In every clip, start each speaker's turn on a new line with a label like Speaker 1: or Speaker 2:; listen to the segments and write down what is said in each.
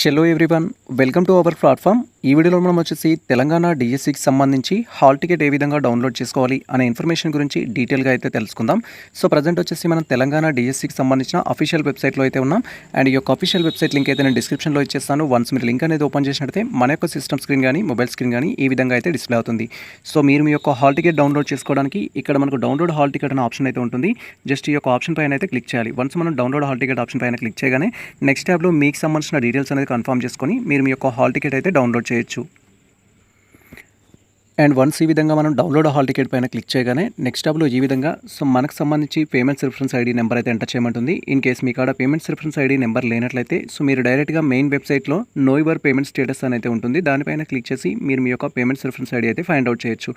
Speaker 1: Hello everyone welcome to our platform ఈ వీడియోలో మనం వచ్చేసి తెలంగాణ డిఎస్సికి సంబంధించి హాల్ టికెట్ ఏ విధంగా డౌన్లోడ్ చేసుకోవాలి అనే ఇన్ఫర్మేషన్ గురించి డీటెయిల్గా అయితే తెలుసుకుందాం. సో ప్రజెంట్ వచ్చేసి మనం తెలంగాణ డిఎస్సికి సంబంధించిన అఫీషియల్ వెబ్సైట్లో అయితే ఉన్నాం. అండ్ ఈ యొక్క అఫీషియల్ వెబ్సైట్ లింక్ అయితే నేను డిస్క్రిప్షన్లో ఇచ్చేస్తాను. వన్స్ మీరు లింక్ అనేది ఓపెన్ చేసినట్టయితే మన యొక్క సిస్టమ్ స్క్రీన్ కానీ మొబైల్ స్క్రీన్ కానీ ఈ విధంగా అయితే డిస్ప్లే అవుతుంది. సో మీరు మీ యొక్క హాల్ టికెట్ డౌన్లోడ్ చేసుకోవడానికి ఇక్కడ మనకు డౌన్లోడ్ హాల్ టికెట్ అనే ఆప్షన్ అయితే ఉంటుంది. జస్ట్ ఈ యొక్క ఆప్షన్ పైన అయితే క్లిక్ చేయాలి. వన్స్ మనం డౌన్లోడ్ హాల్ టికెట్ ఆప్షన్ పైన క్లిక్ చేయగానే నెక్స్ట్ ట్యాబ్లో మీకు సంబంధించిన డీటెయిల్స్ అనేది కన్ఫర్మ్ చేసుకొని మీరు మీ యొక్క హాల్ టికెట్ అయితే డౌన్లోడ్ చేయొచ్చు. అండ్ వన్స్ ఈ విధంగా మనం డౌన్లోడ్ హాల్ టికెట్ పైన క్లిక్ చేయగానే నెక్స్ట్ టాబ్లో ఈ విధంగా సో మనకు సంబంధించి పేమెంట్స్ రిఫరెన్స్ ఐడి నెంబర్ అయితే ఎంటర్ చేయమంటుంది. ఇన్ కేస్ మీ కాడ పేమెంట్స్ రిఫరెన్స్ ఐడి నెంబర్ లేనట్లయితే సో మీరు డైరెక్ట్గా మెయిన్ వెబ్సైట్లో నో యువర్ పేమెంట్ స్టేటస్ అని అయితే ఉంటుంది. దానిపైన క్లిక్ చేసి మీరు మీ యొక్క పేమెంట్స్ రిఫరెన్స్ ఐడి అయితే ఫైండ్ అవుట్ చేయొచ్చు.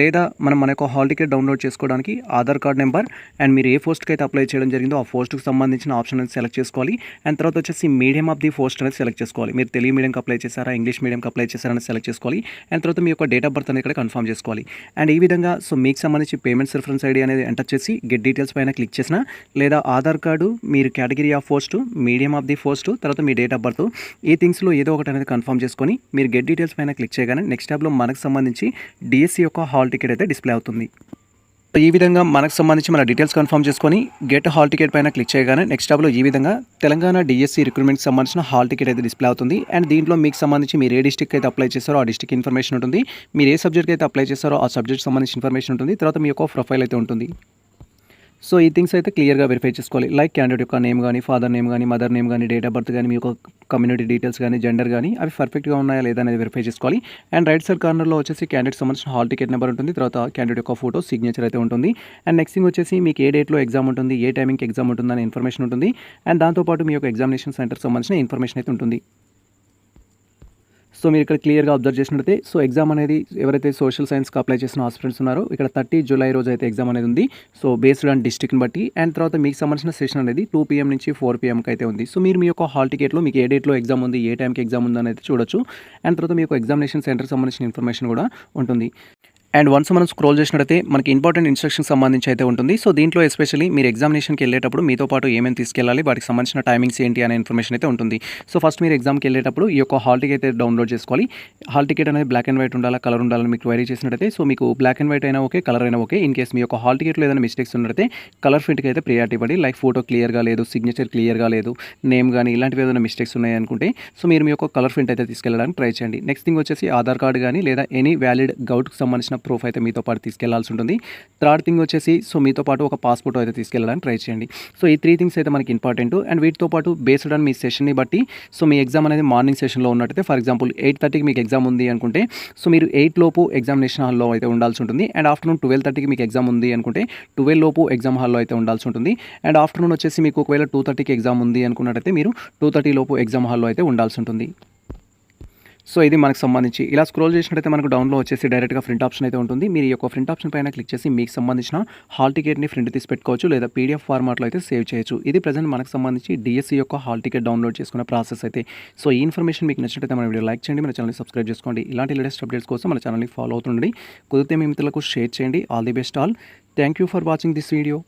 Speaker 1: లేదా మనం మన యొక్క హాల్ టికెట్ డౌన్లోడ్ చేసుకోవడానికి ఆధార్ కార్డ్ నెంబర్ అండ్ మీరు ఏ పోస్ట్కి అయితే అప్లై చేయడం జరిగిందో ఆ పోస్ట్కి సంబంధించిన ఆప్షన్ అనేది సెలెక్ట్ చేసుకోవాలి. అండ్ తర్వాత వచ్చేసి మీడియం ఆఫ్ ది పోస్ట్ అనేది సెలెక్ట్ చేసుకోవాలి. మీరు తెలుగు మీడియంకి అప్లై చేశారా ఇంగ్లీష్ మీడియంకి అప్లై చేశారని సెలెక్ట్ చేసుకోవాలి. అండ్ తర్వాత మీ యొక్క డేట్ ఆఫ్ బర్త్ అనేది ఇక్కడ కన్ఫర్మ్ చేసుకోవాలి. అండ్ ఈ విధంగా సో మీకు సంబంధించి పేమెంట్స్ రిఫరెన్స్ ఐడి అనేది ఎంటర్ చేసి గెట్ డీటెయిల్స్ పైన క్లిక్ చేసిన లేదా ఆధార్ కార్డు మీరు category of post medium of the post తర్వాత మీ డేట్ ఆఫ్ బర్త్ ఈ థింగ్స్లో ఏదో ఒకటి అనేది కన్ఫర్మ్ చేసుకొని మీరు గెట్ డీటెయిల్స్ పైన క్లిక్ చేయగానే నెక్స్ట్ ట్యాబ్లో మనకు సంబంధించి డిఎస్సి యొక్క హాల్ టికెట్ అయితే డిస్ప్లే అవుతుంది. ఈ విధంగా మనకు సంబంధించి మన డీటెయిల్స్ కన్ఫర్మ్ చేసుకొని గెట్ హాల్ టికెట్ పైన క్లిక్ చేయగానే నెక్స్ట్ టాబ్లో ఈ విధంగా తెలంగాణ డిఎస్సి రిక్రూట్మెంట్కి సంబంధించిన హాల్ టికెట్ అయితే డిస్ప్లే అవుతుంది. అండ్ దీంట్లో మీకు సంబంధించి మీరు ఏ డిస్టిక్ అయితే అప్లై చేస్తారో ఆ డిస్టిక్ ఇన్ఫర్మేషన్ ఉంటుంది. మీరు ఏ సబ్జెక్ట్కి అయితే అప్లై చేస్తారో ఆ సబ్జెక్ట్ సంబంధించిన ఇన్ఫర్మేషన్ ఉంటుంది. తర్వాత మీ యొక్క ప్రొఫైల్ అయితే ఉంటుంది. సో ఈ థింగ్స్ అయితే క్లియర్గా వెరిఫై చేసుకోవాలి. లైక్ క్యాండిడేట్ యొక్క నేమ్ కానీ ఫాదర్ నేమ్ కానీ మదర్ నేమ్ కానీ డేట్ ఆఫ్ బర్త్ కానీ మీ యొక్క కమ్యూనిటీ డీటెయిల్స్ కానీ జెండర్ కానీ అవి పర్ఫెక్ట్గా ఉన్నాయా లేదా అనేది వెరిఫై చేసుకోవాలి. అండ్ రైట్ సైడ్ కార్నర్లో వచ్చేసి క్యాండిడేట్ సంబంధించిన హాల్ టికెట్ నెంబర్ ఉంటుంది. తర్వాత క్యాండిడేట్ యొక్క ఫోటో సిగ్నేచర్ అయితే ఉంటుంది. అండ్ నెక్స్ట్ థింగ్ వచ్చేసి మీకు ఏ డేట్లో ఎగ్జామ్ ఉంటుంది ఏ టైమింగ్కి ఎగ్జామ్ ఉంటుంది అనే ఇన్ఫర్మేషన్ ఉంటుంది. అండ్ దాంతోపాటు మీ యొక్క ఎగ్జామినేషన్ సెంటర్ సంబంధించిన ఇన్ఫర్మేషన్ అయితే ఉంటుంది. సో మీరు ఇక్కడ క్లియర్గా అబ్జర్వ్ చేసినట్లయితే సో ఎగ్జామ్ అనేది ఎవరైతే సోషల్ సైన్స్కి అప్లై చేసిన హాస్పిటల్స్ ఉన్నారో ఇక్కడ థర్టీ జూలై రోజు అయితే ఎగ్జామ్ అనేది ఉంది. సో బేస్డ్ ఆన్ డిస్ట్రిక్ట్ని బట్టి అండ్ తర్వాత మీకు సంబంధించిన సెషన్ అనేది టూ పీఎం నుంచి ఫోర్ పీఎంకి అయితే ఉంది. సో మీరు మీ యొక్క హాల్ టికెట్లో మీకు ఏ డేట్లో ఎగ్జామ్ ఉంది ఏ టైంకి ఎగ్జామ్ ఉంది అయితే చూడొచ్చు. అండ్ తర్వాత మీ యొక్క ఎగ్జామినేషన్ సెంటర్ సంబంధించిన ఇన్ఫర్మేషన్ కూడా ఉంటుంది. అండ్ వన్స్ మనం స్క్రోల్ చేసినట్టయితే మనకి ఇంపార్టెంట్ ఇన్స్ట్రక్షన్ సంబంధించి అయితే ఉంటుంది. సో దీంట్లో ఎస్పెషల్లీ మీరు ఎగ్జామినేషన్కి వెళ్ళేటప్పుడు మీతో పాటు ఏమేమి తీసుకెళ్ళాలి వాటికి సంబంధించిన టైమింగ్స్ ఏంటి అనే ఇన్ఫర్మేషన్ అయితే ఉంటుంది. సో ఫస్ట్ మీరు ఎగ్జామ్కి వెళ్ళేటప్పుడు ఈ యొక్క హాల్ టికెట్ అయితే డౌన్లోడ్ చేసుకోవాలి. హాల్ టికెట్ అనేది బ్లాక్ అండ్ వైట్ ఉండాలా కలర్ ఉండాలని మీకు క్వైరీ చేసినట్టయితే సో మీకు బ్లాక్ అండ్ వైట్ అయినా ఓకే కలర్ అయినా ఓకే. ఇన్ కేస్ మీ యొక్క హాల్ టికెట్లో ఏదైనా మిస్టేక్స్ ఉన్నట్టయితే కలర్ ఫిట్కి అయితే ప్రియారిటీ ఇవ్వండి. లైక్ ఫోటో క్లియర్గా లేదు సిగ్నేచర్ క్లియర్గా లేదు నేమ్ కానీ ఇలాంటివి ఏదైనా మిస్టేక్స్ ఉన్నాయనుకుంటే సో మీరు మీ యొక్క కలర్ ఫింట్ అయితే తీసుకెళ్ళడానికి ట్రై చేయండి. నెక్స్ట్ థింగ్ వచ్చేసి ఆధార్ కార్డ్ కానీ లేదా ఎనీ వ్యాలిడ్ గౌట్కి సంబంధించిన ప్రూఫ్ అయితే మీతో పాటు తీసుకెళ్ళాల్సి ఉంటుంది. థర్డ్ థింగ్ వచ్చేసి సో మీతో పాటు ఒక పాస్పోర్ట్ అయితే తీసుకెళ్ళడానికి ట్రై చేయండి. సో ఈ త్రీ థింగ్స్ అయితే మనకి ఇంపార్టెంట్. అండ్ వీటితో పాటు బేస్డ్ ఆన్ మీ సెషన్ని బట్టి సో మీ ఎగ్జామ్ అనేది మార్నింగ్ సెషన్లో ఉన్నట్టయితే ఫర్ ఎగ్జాంపుల్ ఎయిట్ థర్టీకి మీకు ఎగ్జామ్ ఉంది అనుకుంటే సో మీరు ఎయిట్ లోపు ఎగ్జామినేషన్ హాల్లో అయితే ఉండాల్సి ఉంటుంది. అండ్ ఆఫ్టర్నూన్ ట్వెల్వ్ థర్టీకి మీకు ఎగ్జామ్ ఉంది అనుకుంటే ట్వెల్వ్ లోపు ఎగ్జామ్ హాల్లో అయితే ఉండాల్సి ఉంటుంది. అండ్ ఆఫ్టర్నూన్ వచ్చేసి మీకు ఒకవేళ టూ థర్టీకి ఎగ్జామ్ ఉంది అనుకున్నట్టయితే మీరు టూ థర్టీ లోపు ఎగ్జామ్ హాల్లో అయితే ఉండాల్సి ఉంటుంది. సో ఇది మనకు సంబంధించి. ఇలా స్క్రోల్ చేసినట్టయితే మనకు డౌన్లో వచ్చేసి డైరెక్ట్గా ప్రింట్ ఆప్షన్ అయితే ఉంటుంది. మీరు ఈ యొక్క ప్రింట్ ఆప్షన్ పైన క్లిక్ చేసి మీకు సంబంధించిన హాల్ టికెట్ని ప్రింట్ తీసి పెట్టుకోవచ్చు లేదా పీడిఎఫ్ ఫార్మాట్లో అయితే సేవ్ చేయొచ్చు. ఇది ప్రజెంట్ మనకు సంబంధించి డిఎస్సి యొక్క హాల్ టికెట్ డౌన్లోడ్ చేసుకునే ప్రాసెస్ అయితే. సో ఈ ఇన్ఫర్మేషన్ మీకు నచ్చినట్టయితే మన వీడియో లైక్ చేయండి మన ఛానల్ని సబ్స్క్రైబ్ చేసుకోండి. ఇలాంటి లేటెస్ట్ అప్డేట్స్ కోసం మన ఛానల్ని ఫాలో అవుతుండండి. కుదిరితే మీ మిత్రులకు షేర్ చేయండి. All the best all thank you for watching this video